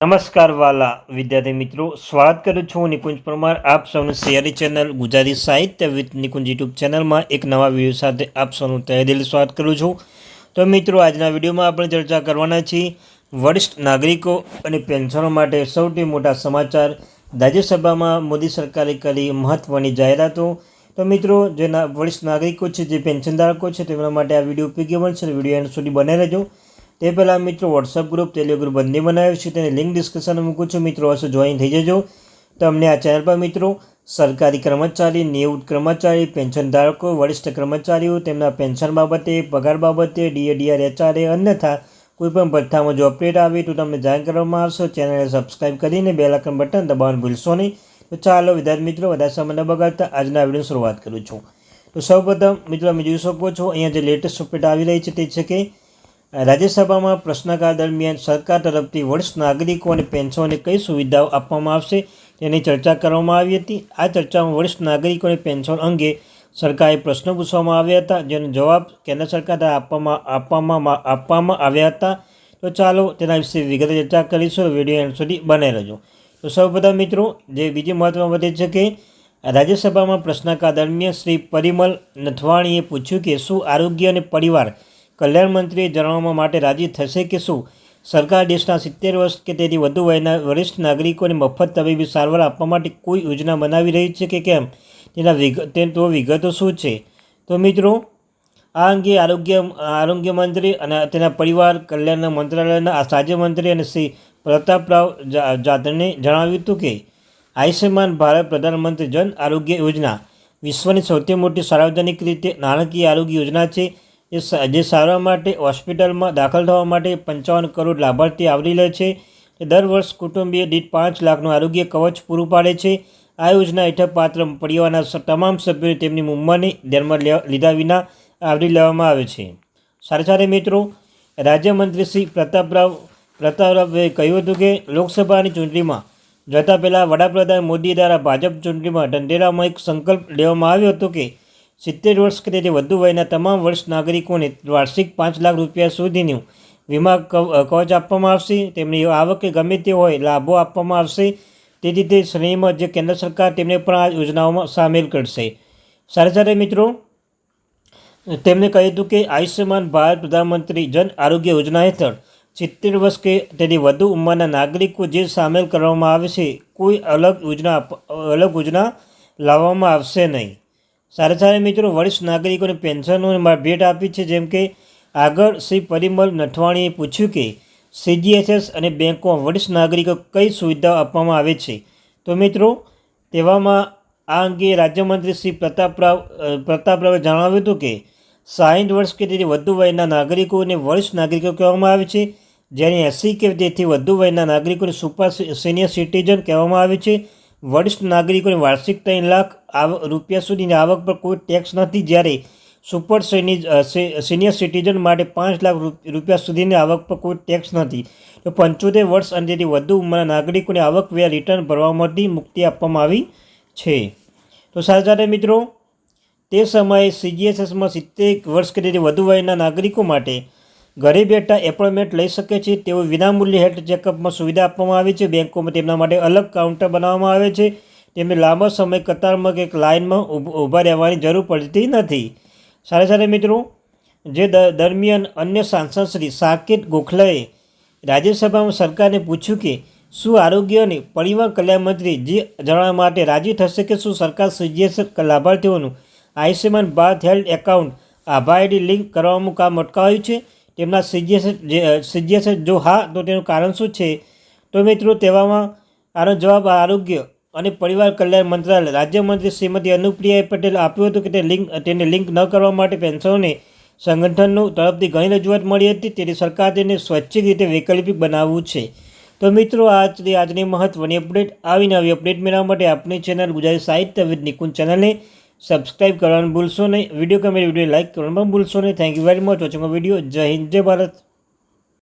નમસ્કાર વાલા વિદ્યાર્થી મિત્રો, સ્વાગત કરું છું નિકુંજ પરમાર. આપ સૌનું શેરી ચેનલ ગુજરાતી સાહિત્ય વિથ નિકુંજ યુટ્યુબ ચેનલમાં એક નવા વીડિયો સાથે આપ સૌનું તહે દિલ સ્વાગત કરું છું. તો મિત્રો, આજના વિડીયોમાં આપણે ચર્ચા કરવાના છીએ વરિષ્ઠ નાગરિકો અને પેન્શનો માટે સૌથી મોટા સમાચાર. રાજ્યસભામાં મોદી સરકારે કરી મહત્ત્વની જાહેરાતો. તો મિત્રો, જેના વરિષ્ઠ નાગરિકો છે, જે પેન્શનધારકો છે, તેમના માટે આ વીડિયો ઉપયોગી બનશે. વીડિયો એન્ડ સુધી બને રહેજો. તે પહેલાં મિત્રો વોટ્સઅપ ગ્રુપ ટેલિગ્રુપ ગ્રુપ બંને બનાવ્યું છે. તેની લિંક ડિસ્કશનમાં મૂકું છું. મિત્રો, હશે જોઈન થઈ જજો. તમને આ ચેનલ પર મિત્રો, સરકારી કર્મચારી, નિવૃત્ત કર્મચારી પેન્શન ધારકો, વરિષ્ઠ કર્મચારીઓ, તેમના પેન્શન બાબતે, પગાર બાબતે ડીએડીઆર એચઆરએ અન્યથા કોઈપણ ભથ્થામાં જો અપડેટ આવે તો તમને જાણ કરવામાં આવશે. ચેનલને સબસ્ક્રાઈબ કરીને બે લાખન બટન દબાવવાનું ભૂલશો નહીં. તો ચાલો, વિદ્યાર્થી મિત્રો, વધારે સમય ન બગાડતા આજના વીડિયો શરૂઆત કરું છું. તો સૌપ્રથમ, મિત્રો, તમે જોઈ શકો છો, અહીંયા જે લેટેસ્ટ અપડેટ આવી રહી છે તે છે કે રાજ્યસભામાં પ્રશ્નકાળ દરમિયાન સરકાર તરફથી વરિષ્ઠ નાગરિકો અને પેન્શનોને કઈ સુવિધાઓ આપવામાં આવશે તેની ચર્ચા કરવામાં આવી હતી. આ ચર્ચામાં વરિષ્ઠ નાગરિકો પેન્શન અંગે સરકારે પ્રશ્નો પૂછવામાં આવ્યા હતા, જેનો જવાબ કેન્દ્ર સરકાર દ્વારા આપવામાં આપવામાં આપવામાં આવ્યા હતા. તો ચાલો તેના વિશે વિગતે ચર્ચા કરીશું વીડિયો એન્ડ સુધી બને રહેજો. તો સૌપ્રથમ મિત્રો, જે બીજી મહત્વમાં વધે છે કે રાજ્યસભામાં પ્રશ્નકાળ દરમિયાન શ્રી પરિમલ નથવાણીએ પૂછ્યું કે શું આરોગ્ય અને પરિવાર કલ્યાણ મંત્રીએ જણાવવા માટે રાજી થશે કે શું? સરકાર દેશના સિત્તેર વર્ષ કે તેથી વધુ વયના વરિષ્ઠ નાગરિકોને મફત તબીબી સારવાર આપવા માટે કોઈ યોજના બનાવી રહી છે કે કેમ? તેના વિગત તે વિગતો શું છે? તો મિત્રો, આ અંગે આરોગ્ય આરોગ્ય મંત્રી અને તેના પરિવાર કલ્યાણના મંત્રાલયના રાજ્યમંત્રી અને શ્રી પ્રતાપરાવ જાદવને જણાવ્યું હતું કે, આયુષ્યમાન ભારત પ્રધાનમંત્રી જન આરોગ્ય યોજના વિશ્વની સૌથી મોટી સાર્વજનિક રીતે નાણાકીય આરોગ્ય યોજના છે. એ જે સારવાર માટે, હોસ્પિટલમાં દાખલ થવા માટે પંચાવન કરોડ લાભાર્થી આવરી લે છે. દર વર્ષ કુટુંબીય દીઠ પાંચ લાખનું આરોગ્ય કવચ પૂરું પાડે છે. આ યોજના હેઠળ પાત્ર પરિવારના તમામ સભ્યોને તેમની ઉંમરની ધ્યાનમાં લીધા વિના આવરી લેવામાં આવે છે. સાથે સાથે મિત્રો, રાજ્યમંત્રી શ્રી પ્રતાપરાવ પ્રતાપરાવે કહ્યું હતું કે, લોકસભાની ચૂંટણીમાં જતાં પહેલાં વડાપ્રધાન મોદી દ્વારા ભાજપ ચૂંટણીમાં ઢંઢેરામાં એક સંકલ્પ લેવામાં આવ્યો હતો કે સિત્તેર વર્ષ કે તેથી વધુ વયના તમામ વર્ષ નાગરિકોને વાર્ષિક પાંચ લાખ રૂપિયા સુધીનું વીમા કવચ આપવામાં આવશે. તેમની આવક ગમે તે હોય લાભો આપવામાં આવશે. તેથી તે શ્રેણીમાં જે કેન્દ્ર સરકાર તેમને પણ આ યોજનાઓમાં સામેલ કરશે. સાથે સાથે મિત્રો, તેમણે કહ્યું હતું કે આયુષ્યમાન ભારત પ્રધાનમંત્રી જન આરોગ્ય યોજના હેઠળ સિત્તેર વર્ષ કે તેથી વધુ ઉંમરના નાગરિકો જે સામેલ કરવામાં આવે છે, કોઈ અલગ યોજના અલગ યોજના લાવવામાં આવશે નહીં. સારા સારા મિત્રો, વરિષ્ઠ નાગરિકોને પેન્શનો ભેટ આપી છે. જેમ કે, આગળ શ્રી પરિમલ નઠવાણીએ પૂછ્યું કે સીજીએસએસ અને બેંકોમાં વરિષ્ઠ નાગરિકો કઈ સુવિધાઓ આપવામાં આવે છે? તો મિત્રો, તેવામાં આ અંગે રાજ્યમંત્રી શ્રી પ્રતાપરાવ પ્રતાપરાવે જણાવ્યું હતું કે, સાહીઠ વર્ષ કે તેથી વધુ વયના નાગરિકોને વરિષ્ઠ નાગરિકો કહેવામાં આવે છે. જ્યારે એસી કે તેથી વધુ વયના નાગરિકોને સુપર સિનિયર સિટીઝન કહેવામાં આવે છે. વરિષ્ઠ નાગરિકોને વાર્ષિક ત્રણ લાખ આવ, રૂપિયા સુધીની આવક પર કોઈ ટેક્સ નથી જ્યારે સુપર સિનિયર સિટીઝન માટે પાંચ લાખ રૂપિયા સુધીની આવક પર કોઈ ટેક્સ નથી. તો પંચોતેર વર્ષ અને તેથી વધુ ઉંમરના નાગરિકોને આવકવેરા રિટર્ન ભરવામાંથી મુક્તિ આપવામાં આવી છે. તો સાથે મિત્રો, તે સમયે સીજીએસએસમાં સિત્તેર વર્ષ કે તેથી વધુ વયના નાગરિકો માટે ઘરે બેઠા એપોઇન્ટમેન્ટ લઈ શકે છે. તેઓ વિનામૂલ્ય હેલ્થ ચેકઅપમાં સુવિધા આપવામાં આવે છે. બેંકોમાં તેમના માટે અલગ કાઉન્ટર બનાવવામાં આવે છે. તેમને લાંબા સમય કતારમાં કે લાઇનમાં ઊભા રહેવાની જરૂર પડતી નથી. સાથે સાથે મિત્રો, જે દરમિયાન અન્ય સાંસદ શ્રી સાકેત ગોખલાએ રાજ્યસભામાં સરકારને પૂછ્યું કે શું આરોગ્ય અને પરિવાર કલ્યાણ મંત્રી જે જણાવવા માટે રાજી થશે કે શું સરકાર સીજીએસ લાભાર્થીઓનું આયુષ્યમાન ભારત હેલ્થ એકાઉન્ટ આભા આઈડી લિંક કરવાનું કામ અટકાવ્યું છે? તેમના સીજીએસ સીજીએસ જો હા, તો તેનું કારણ શું છે? તો મિત્રો, તેવામાં આનો જવાબ આરોગ્ય અને પરિવાર કલ્યાણ મંત્રાલય. રાજ્યમંત્રી શ્રીમતી અનુપ્રિયાએ પટેલ આપ્યું હતું કે તે લિંક તેને લિંક ન કરવા માટે પેન્શનોને સંગઠનનું તરફથી ઘણી રજૂઆત મળી હતી. તેથી સરકાર તેને સ્વૈચ્છિક રીતે વૈકલ્પિક બનાવવું છે. તો મિત્રો, આજની આજની મહત્ત્વની અપડેટ. આવી નવી અપડેટ મેળવવા માટે આપણી ચેનલ ગુજરાતી સાહિત્ય વિદ નિકુંજ ચેનલને સબસ્ક્રાઈબ કરવાનું ભૂલશો નહીં. વીડિયો ગમે વીડિયો લાઇક કરવાનું પણ ભૂલશો નહીં. Thank you very much watching video Jai Hind, Jai Bharat.